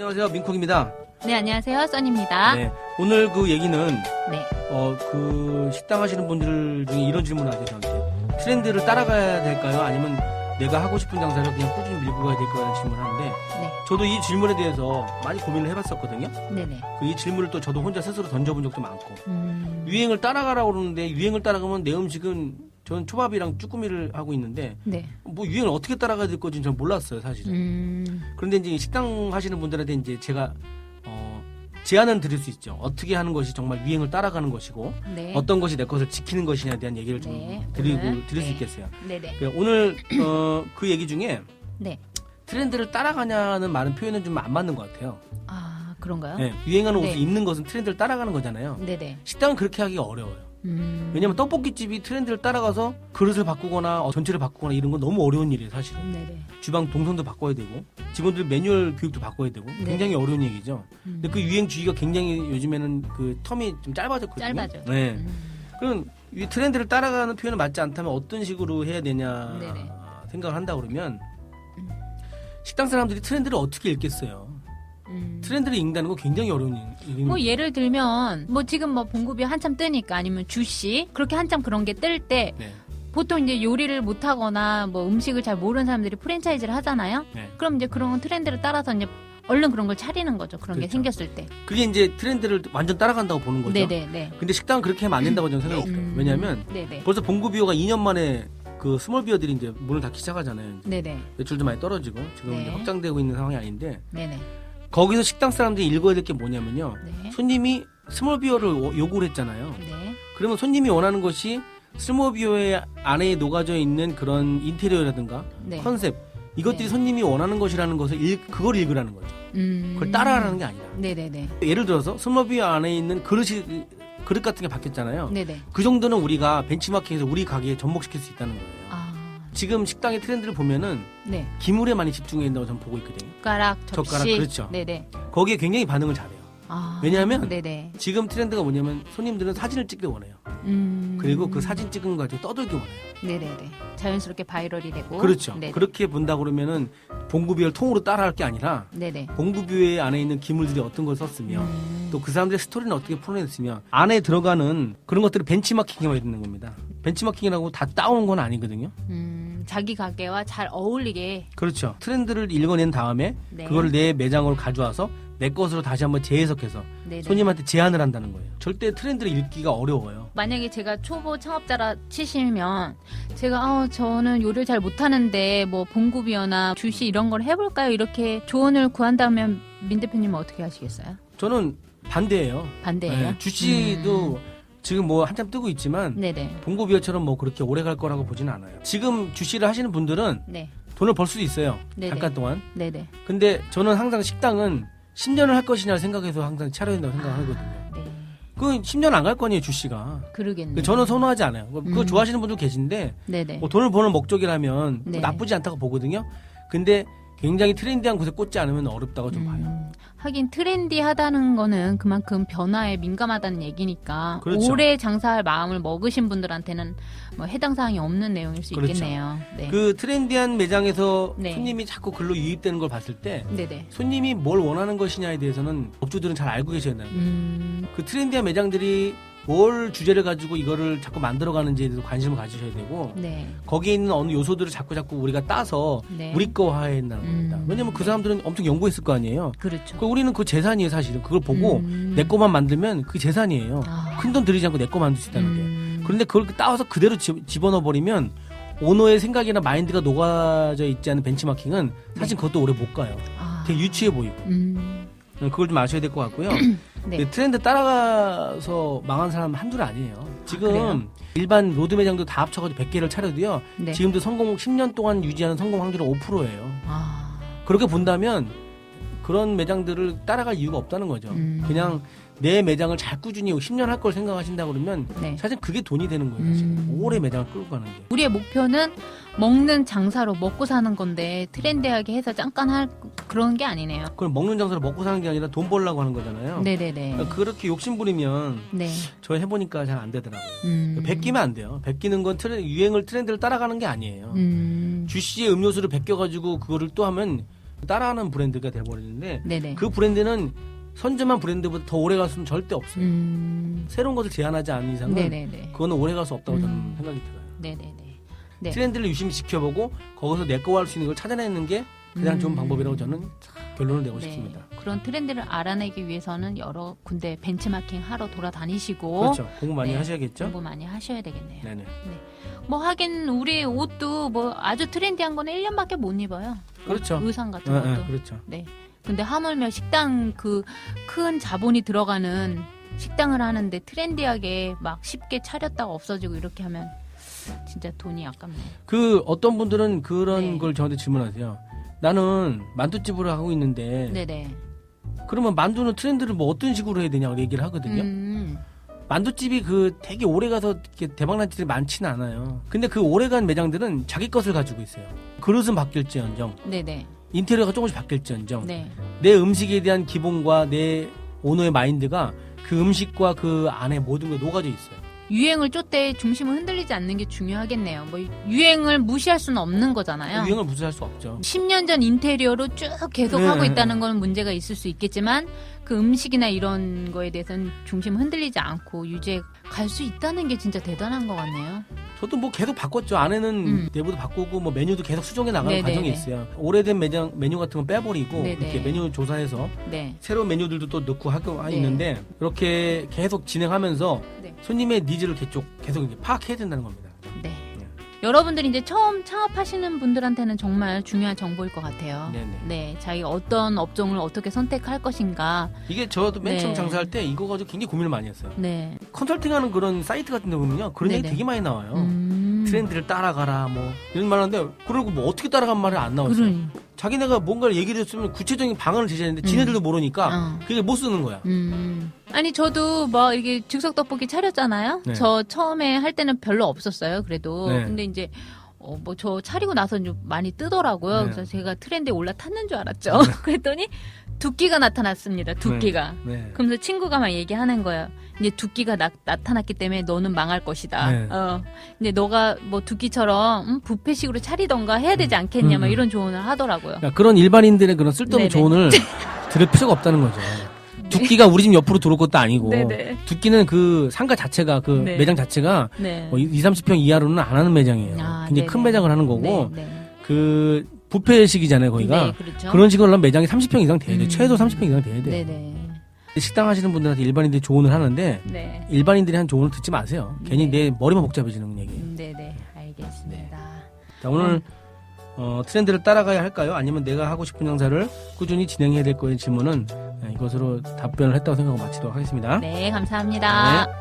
안녕하세요. 민콩입니다. 네, 안녕하세요. 써니입니다. 네. 오늘 그 얘기는 네. 어, 그 식당 하시는 분들 중에 이런 질문을 하세요. 저한테. 트렌드를 따라가야 될까요? 아니면 내가 하고 싶은 장사를 그냥 꾸준히 밀고 가야 될까요? 라는 질문을 하는데 네. 저도 이 질문에 대해서 많이 고민을 해봤었거든요. 네네. 그 이 질문을 또 저도 혼자 스스로 던져본 적도 많고 음, 유행을 따라가라고 그러는데 유행을 따라가면 내 음식은 저는 초밥이랑 쭈꾸미를 하고 있는데 네. 뭐 유행을 어떻게 따라가야 될 건지 는 몰랐어요 사실은. 음, 그런데 이제 식당 하시는 분들한테 이제 제가 어, 제안은 드릴 수 있죠. 어떻게 하는 것이 정말 유행을 따라가는 것이고 네. 어떤 것이 내 것을 지키는 것이냐에 대한 얘기를 좀 네, 드리고 오늘, 드릴 수 네. 있겠어요. 네네. 그 오늘 어, 그 얘기 중에 네. 트렌드를 따라가냐는 말은 표현은 좀 안 맞는 것 같아요. 아, 그런가요? 네, 유행하는 네. 옷을 입는 것은 트렌드를 따라가는 거잖아요. 네네. 식당은 그렇게 하기가 어려워요. 음, 왜냐면 떡볶이집이 트렌드를 따라가서 그릇을 바꾸거나 어, 전체를 바꾸거나 이런 건 너무 어려운 일이에요, 사실은. 네네. 주방 동선도 바꿔야 되고 직원들 매뉴얼 교육도 바꿔야 되고 네. 굉장히 어려운 얘기죠. 음, 근데 그 유행 주기가 굉장히 요즘에는 그 텀이 좀 짧아졌거든요. 짧아져. 네. 음, 그럼 이 트렌드를 따라가는 표현은 맞지 않다면 어떤 식으로 해야 되냐 네네. 생각을 한다 그러면 음. 식당 사람들이 트렌드를 어떻게 읽겠어요? 음. 트렌드를 읽는다는 거 굉장히 어려운 일입니다. 뭐 예를 들면 뭐 지금 뭐 봉급이 한참 뜨니까 아니면 주시 그렇게 한참 그런 게 뜰 때 네. 보통 이제 요리를 못 하거나 뭐 음식을 잘 모르는 사람들이 프랜차이즈를 하잖아요. 네. 그럼 이제 그런 트렌드를 따라서 이제 얼른 그런 걸 차리는 거죠. 그런 게 그렇죠. 생겼을 때. 그게 이제 트렌드를 완전 따라간다고 보는 거죠. 네네네. 근데 식당은 그렇게 하면 안 된다고 저는 생각해요. 음, 왜냐하면 네네. 벌써 봉구비어가 2년 만에 그 스몰 비어들이 이제 문을 닫기 시작하잖아요. 네네. 매출도 많이 떨어지고 지금 네. 이제 확장되고 있는 상황이 아닌데 네네. 거기서 식당 사람들이 읽어야 될 게 뭐냐면요. 네. 손님이 스몰 비어를 오- 요구를 했잖아요. 네. 그러면 손님이 원하는 것이 스몰 비어의 안에 녹아져 있는 그런 인테리어라든가 네. 컨셉 이것들이 네. 손님이 원하는 것이라는 것을 읽, 그걸 읽으라는 거죠. 음. 그걸 따라하라는 게 아니라. 네네네. 예를 들어서 스몰 비어 안에 있는 그릇이 그릇 같은 게 바뀌었잖아요. 네네. 그 정도는 우리가 벤치마킹해서 우리 가게에 접목시킬 수 있다는 거예요. 아. 지금 식당의 트렌드를 보면은 네. 기물에 많이 집중해야 된다고 저는 보고 있거든요. 젓가락, 접시. 젓가락, 그렇죠. 네네. 거기에 굉장히 반응을 잘해요. 아. 왜냐하면 네네. 지금 트렌드가 뭐냐면 손님들은 사진을 찍기 원해요. 음. 그리고 그 사진 찍은 거 가지고 떠들기 원해요. 네네네. 자연스럽게 바이럴이 되고. 그렇죠. 네네. 그렇게 본다 그러면은 봉구비어를 통으로 따라할 게 아니라 네네. 봉구비어 안에 있는 기물들이 어떤 걸 썼으며 음. 또그 사람들의 스토리는 어떻게 풀어냈으며 안에 들어가는 그런 것들을 벤치마킹해야 되는 겁니다. 벤치마킹이라고 다 따오는 건 아니거든요. 음, 자기 가게와 잘 어울리게. 그렇죠. 트렌드를 읽어낸 다음에 네. 그거를 내 매장으로 가져와서 내 것으로 다시 한번 재해석해서 네네. 손님한테 제안을 한다는 거예요. 절대 트렌드를 읽기가 어려워요. 만약에 제가 초보 창업자라 치시면 제가 아 저는 요리를 잘 못하는데 뭐 봉구비어나 주시 이런 걸 해볼까요? 이렇게 조언을 구한다면 민 대표님은 어떻게 하시겠어요? 저는 반대예요. 반대예요? 네, 주시도 지금 뭐 한참 뜨고 있지만 음. 네네. 봉고비어처럼 뭐 그렇게 오래 갈 거라고 보지는 않아요. 지금 주시를 하시는 분들은 네. 돈을 벌 수도 있어요. 네네. 잠깐 동안. 네네. 근데 저는 항상 식당은 10년을 할 것이냐 생각해서 항상 차려야 된다고 생각하거든요. 네. 그 10년 안 갈거 아니에요, 주시가. 그러겠네요. 저는 선호하지 않아요. 그거 음. 좋아하시는 분도 계신데 네네. 뭐 돈을 버는 목적이라면 뭐 네. 나쁘지 않다고 보거든요. 근데 굉장히 트렌디한 곳에 꽂지 않으면 어렵다고 좀 봐요. 음, 하긴 트렌디하다는 거는 그만큼 변화에 민감하다는 얘기니까 그렇죠. 오래 장사할 마음을 먹으신 분들한테는 뭐 해당 사항이 없는 내용일 수 그렇죠. 있겠네요. 네. 그 트렌디한 매장에서 네. 손님이 자꾸 글로 유입되는 걸 봤을 때 네네. 손님이 뭘 원하는 것이냐에 대해서는 업주들은 잘 알고 계셔야 된다. 음, 그 트렌디한 매장들이 뭘 주제를 가지고 이거를 자꾸 만들어가는지에 대해서 관심을 가지셔야 되고 네. 거기에 있는 어느 요소들을 자꾸 자꾸 우리가 따서 네. 우리 거화해야 된다는 겁니다. 음. 왜냐면 그 사람들은 엄청 연구했을 거 아니에요. 그렇죠. 그 우리는 그 재산이에요 사실은. 그걸 보고 음. 내 거만 만들면 그 재산이에요. 아. 큰돈 들이지 않고 내 거 만들 수 있다는 게. 음. 그런데 그걸 따와서 그대로 집- 집어넣어 버리면 오너의 생각이나 마인드가 녹아져 있지 않은 벤치마킹은 사실 그것도 오래 못 가요. 아. 되게 유치해 보이고. 음. 그걸 좀 아셔야 될 것 같고요. 네. 그 트렌드 따라가서 망한 사람 한둘 아니에요. 지금 그래요? 일반 로드 매장도 다 합쳐가지고 100개를 차려도요. 네. 지금도 성공 10년 동안 유지하는 성공 확률은 5%예요. 아. 그렇게 본다면 그런 매장들을 따라갈 이유가 없다는 거죠. 음. 그냥 내 매장을 잘 꾸준히 10년 할 걸 생각하신다 그러면 네. 사실 그게 돈이 되는 거예요. 사실. 음. 오래 매장을 끌고 가는 게. 우리의 목표는 먹는 장사로 먹고 사는 건데 트렌디하게 해서 잠깐 할 그런 게 아니네요. 그럼 먹는 장사로 먹고 사는 게 아니라 돈 벌려고 하는 거잖아요. 네네네. 그러니까 그렇게 욕심 부리면 네. 저 해보니까 잘 안 되더라고요. 음. 베끼면 안 돼요. 베끼는 건 트렌, 유행을 트렌드를 따라가는 게 아니에요. 음. 주시의 음료수를 베껴가지고 그거를 또 하면 따라하는 브랜드가 돼버리는데 네네. 그 브랜드는 선점한 브랜드보다 더 오래 갈 수는 절대 없어요. 음. 새로운 것을 제안하지 않는 이상은 네네네. 그거는 오래 갈 수 없다고 저는 음. 생각이 들어요. 네네네. 네. 트렌드를 유심히 지켜보고 거기서 내 거 할 수 있는 걸 찾아내는 게 가장 좋은 음. 방법이라고 저는 결론을 내고 네. 싶습니다. 그런 트렌드를 알아내기 위해서는 여러 군데 벤치마킹 하러 돌아다니시고 그렇죠. 공부 많이 네. 하셔야겠죠. 공부 많이 하셔야 되겠네요. 네네. 뭐 하긴 우리 옷도 뭐 아주 트렌디한 거는 1년밖에 못 입어요. 그렇죠. 의상 같은 예, 것도. 예, 그렇죠. 네. 근데 하물며 식당 그 큰 자본이 들어가는 식당을 하는데 트렌디하게 막 쉽게 차렸다가 없어지고 이렇게 하면 진짜 돈이 아깝네요. 그 어떤 분들은 그런 네. 걸 저한테 질문하세요. 나는 만두집을 하고 있는데 네네. 그러면 만두는 트렌드를 뭐 어떤 식으로 해야 되냐고 얘기를 하거든요. 음, 만두집이 그 되게 오래 가서 이렇게 대박난 집들이 많지는 않아요. 근데 그 오래간 매장들은 자기 것을 가지고 있어요. 그릇은 바뀔지언정, 네네. 인테리어가 조금씩 바뀔지언정, 네. 내 음식에 대한 기본과 내 오너의 마인드가 그 음식과 그 안에 모든 게 녹아져 있어요. 유행을 쫓때 중심을 흔들리지 않는 게 중요하겠네요. 뭐 유행을 무시할 수는 없는 거잖아요. 유행을 무시할 수 없죠. 10년 전 인테리어로 쭉 계속 네, 하고 네, 있다는 건 문제가 있을 수 있겠지만 그 음식이나 이런 거에 대해서는 중심 흔들리지 않고 유지해 갈 수 있다는 게 진짜 대단한 것 같네요. 저도 뭐 계속 바꿨죠. 안에는 음. 내부도 바꾸고 뭐 메뉴도 계속 수정해 나가는 네네네. 과정이 있어요. 오래된 매장 메뉴 같은 건 빼버리고 네네. 이렇게 메뉴 조사해서 네. 새로운 메뉴들도 또 넣고 하고 하 네. 있는데 그렇게 계속 진행하면서 네. 손님의 니즈를 계속 계속 파악해야 된다는 겁니다. 네. 여러분들이 이제 처음 창업하시는 분들한테는 정말 중요한 정보일 것 같아요. 네네. 네, 자기가 어떤 업종을 어떻게 선택할 것인가. 이게 저도 맨 처음 네. 장사할 때 이거 가지고 굉장히 고민을 많이 했어요. 네. 컨설팅하는 그런 사이트 같은 데 보면요 그런 얘기 네네. 되게 많이 나와요. 음. 트렌드를 따라가라 뭐 이런 말 하는데 그러고 뭐 어떻게 따라간 말이 안 나왔어요. 그러니. 자기네가 뭔가를 얘기를 했으면 구체적인 방안을 제시했는데 지네들도 모르니까 어. 그게 못 쓰는 거야. 음. 아니 저도 뭐 이게 즉석 떡볶이 차렸잖아요. 네. 저 처음에 할 때는 별로 없었어요. 그래도 네. 근데 이제 어, 뭐 저 차리고 나서 좀 많이 뜨더라고요. 네. 그래서 제가 트렌드에 올라탔는 줄 알았죠. 그랬더니 두끼가 나타났습니다. 두끼가. 네. 그러면서 친구가 막 얘기하는 거예요. 이제 두끼가 나, 나타났기 때문에 너는 망할 것이다. 네. 어. 근데 너가 뭐 두끼처럼 음, 부페식으로 차리던가 해야 되지 않겠냐, 막 음. 이런 조언을 하더라고요. 그러니까 그런 일반인들의 그런 쓸데없는 네네. 조언을 들을 필요가 없다는 거죠. 두끼가 우리 집 옆으로 들어올 것도 아니고 네네. 두끼는 그 상가 자체가 그 네. 매장 자체가 네. 뭐 2, 30평 이하로는 안 하는 매장이에요. 아, 굉장히 네네. 큰 매장을 하는 거고 네, 네. 그 부페식이잖아요, 거기가. 네, 그렇죠. 그런 식으로 하면 매장이 30평 이상 돼야 돼. 음. 최소 30평 이상 돼야 돼. 네네. 식당 하시는 분들한테 일반인들이 조언을 하는데 네. 일반인들이 한 조언을 듣지 마세요. 괜히 네. 내 머리만 복잡해지는 얘기예요. 음, 네네. 알겠습니다. 자, 오늘 어, 트렌드를 따라가야 할까요? 아니면 내가 하고 싶은 장사를 꾸준히 진행해야 될 거의 질문은 네, 이것으로 답변을 했다고 생각하고 마치도록 하겠습니다. 네, 감사합니다. 네.